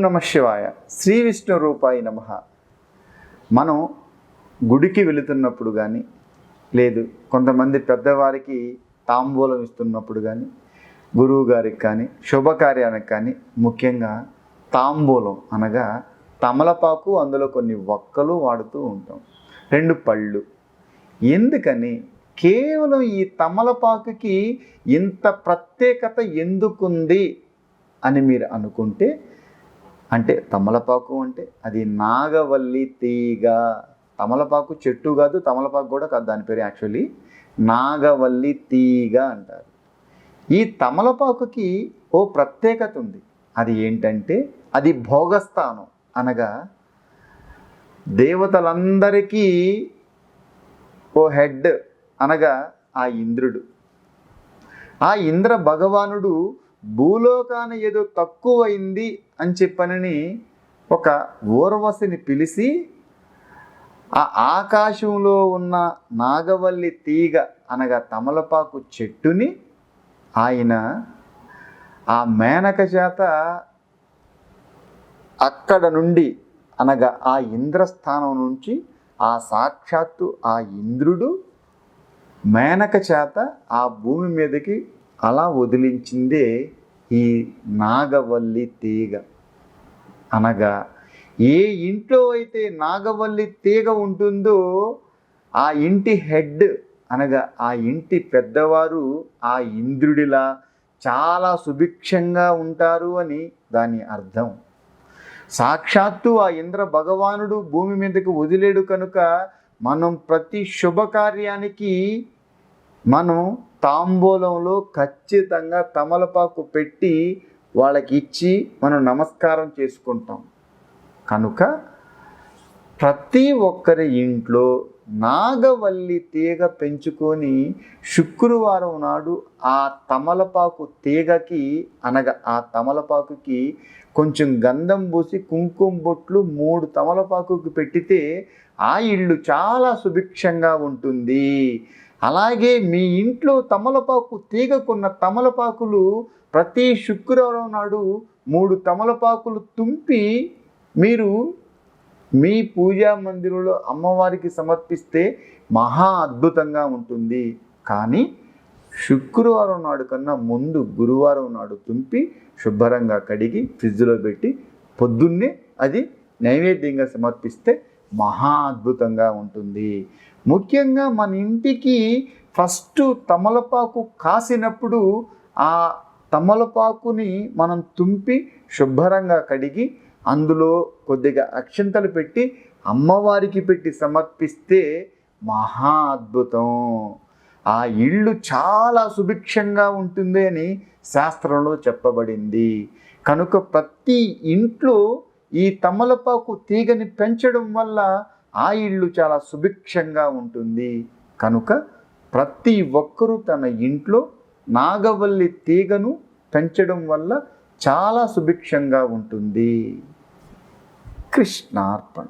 నమ శివాయ. శ్రీ విష్ణు రూపాయి నమ. మనం గుడికి వెళుతున్నప్పుడు కానీ లేదు కొంతమంది పెద్దవారికి తాంబూలం ఇస్తున్నప్పుడు కానీ గురువు గారికి కానీ శుభకార్యానికి కానీ ముఖ్యంగా తాంబూలం అనగా తమలపాకు అందులో కొన్ని వక్కలు వాడుతూ ఉంటాం. రెండు పళ్ళు. ఎందుకని? కేవలం ఈ తమలపాకుకి ఇంత ప్రత్యేకత ఎందుకుంది అని మీరు అనుకుంటే అంటే తమలపాకు అంటే అది నాగవల్లి తీగ. తమలపాకు చెట్టు కాదు తమలపాకు కూడా కాదు దాని పేరు యాక్చువల్లీ నాగవల్లి తీగ అంటారు. ఈ తమలపాకుకి ఓ ప్రత్యేకత ఉంది. అది ఏంటంటే అది భోగస్థానం అనగా దేవతలందరికీ ఓ హెడ్ అనగా ఆ ఇంద్రుడు. ఆ ఇంద్ర భగవానుడు భూలోకాన ఏదో తక్కువైంది అని చెప్పనని ఒక ఊర్వశిని పిలిచి ఆ ఆకాశంలో ఉన్న నాగవల్లి తీగ అనగా తమలపాకు చెట్టుని ఆయన ఆ మేనక చేత అక్కడ నుండి అనగా ఆ ఇంద్రస్థానం నుంచి ఆ సాక్షాత్తు ఆ ఇంద్రుడు మేనక చేత ఆ భూమి మీదకి అలా వదిలించిందే ఈ నాగవల్లి తీగ. అనగా ఏ ఇంట్లో అయితే నాగవల్లి తీగ ఉంటుందో ఆ ఇంటి హెడ్ అనగా ఆ ఇంటి పెద్దవారు ఆ ఇంద్రుడిలా చాలా సుభిక్షంగా ఉంటారు అని దాని అర్థం. సాక్షాత్తు ఆ ఇంద్ర భగవానుడు భూమి మీదకి వదిలేడు కనుక మనం ప్రతి శుభకార్యానికి మనం తాంబూలంలో ఖచ్చితంగా తమలపాకు పెట్టి వాళ్ళకి ఇచ్చి మనం నమస్కారం చేసుకుంటాం. కనుక ప్రతి ఒక్కరి ఇంట్లో నాగవల్లి తీగ పెంచుకొని శుక్రవారం నాడు ఆ తమలపాకు తీగకి అనగా ఆ తమలపాకుకి కొంచెం గంధం పూసి కుంకుమ బొట్లు మూడు తమలపాకుకి పెట్టితే ఆ ఇల్లు చాలా సుభిక్షంగా ఉంటుంది. అలాగే మీ ఇంట్లో తమలపాకు తీగకున్న తమలపాకులు ప్రతి శుక్రవారం నాడు మూడు తమలపాకులు తుంపి మీరు మీ పూజా మందిరంలో అమ్మవారికి సమర్పిస్తే మహా అద్భుతంగా ఉంటుంది. కానీ శుక్రవారం నాడు కన్నా ముందు గురువారం నాడు తుంపి శుభ్రంగా కడిగి ఫ్రిడ్జ్లో పెట్టి పొద్దున్నే అది నైవేద్యంగా సమర్పిస్తే మహా అద్భుతంగా ఉంటుంది. ముఖ్యంగా మన ఇంటికి ఫస్ట్ తమలపాకు కాసినప్పుడు ఆ తమలపాకుని మనం తుంపి శుభ్రంగా కడిగి అందులో కొద్దిగా అక్షంతలు పెట్టి అమ్మవారికి పెట్టి సమర్పిస్తే మహా అద్భుతం ఆ ఇల్లు చాలా సుభిక్షంగా ఉంటుంది అని శాస్త్రంలో చెప్పబడింది. కనుక ప్రతి ఇంట్లో ఈ తమలపాకు తీగని పెంచడం వల్ల ఆ ఇల్లు చాలా సుభిక్షంగా ఉంటుంది. కనుక ప్రతి ఒక్కరూ తన ఇంట్లో నాగవల్లి తీగను పెంచడం వల్ల చాలా సుభిక్షంగా ఉంటుంది. కృష్ణార్పణ.